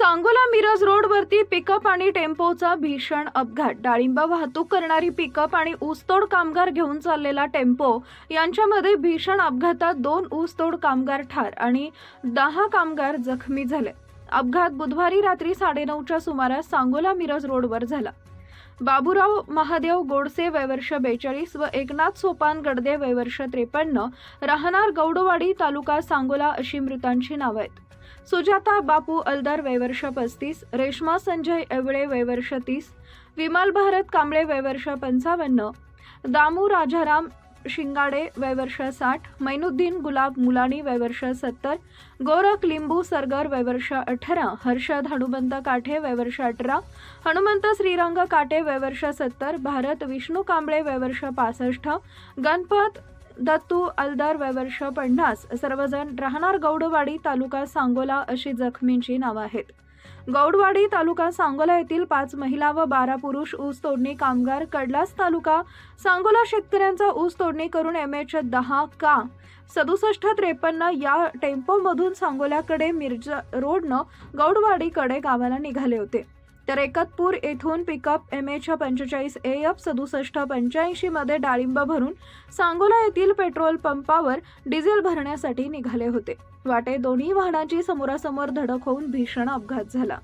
सांगोला मिरज रोडवरती पिकअप आणि टेम्पोचा भीषण अपघात. डाळिंब वाहतूक करणारी पिकअप आणि ऊसतोड कामगार घेऊन चाललेला टेम्पो यांच्यामध्ये भीषण अपघातात दोन ऊसतोड कामगार ठार आणि दहा कामगार जखमी झाले. अपघात बुधवारी रात्री साडेनऊच्या सुमारास सांगोला मिरज रोडवर झाला. बाबूराव महादेव गोडसे वयवर्ष बेचाळीस व एकनाथ सोपान गडदे वयवर्ष त्रेपन्न राहणार गौडवाडी तालुका सांगोला अशी मृतांची नावं आहेत. सुजाता बापू अलदार वयवर्ष पस्तीस रेश्मा संजय एवळे वयवर्ष तीस विमाल भारत कांबळे वयवर्ष पंचावन्न दामू राजाराम शिंगाडे वयवर्ष साठ मैनुद्दीन गुलाब मुलानी वयवर्ष सत्तर गोरख लिंबू सरगर वयवर्ष अठरा हर्षद हनुमंत काठे वयवर्ष अठरा हनुमंत श्रीरंग काटे वयवर्ष सत्तर भारत विष्णू कांबळे वयवर्ष पासष्ट गणपत दत्तू अलदार वयवर्ष पन्नास. सर्वजण राहणार गौडवाडी तालुका सांगोला अशी जखमींची नावं आहेत. गौडवाडी तालुका सांगोला येथील पाच महिला व बारा पुरुष ऊस तोडणी कामगार कडलास तालुका. सांगोला शेतकऱ्यांचा ऊस तोडणी करून एम एच दहा का? सदुसष्ट त्रेपन्न या टेम्पोमधून सांगोल्याकडे मिरजा रोडनं गौडवाडीकडे गावाला निघाले होते. तर एकतपूर येथून पिकअप एम एच्या पंचेचाळीस ए एफ सदुसष्ट पंच्याऐंशी मध्ये डाळिंब भरून सांगोला येथील पेट्रोल पंपावर डिझेल भरण्यासाठी निघाले होते. वाटे दोन्ही वाहनाची समोरासमोर धडक होऊन भीषण अपघात झाला.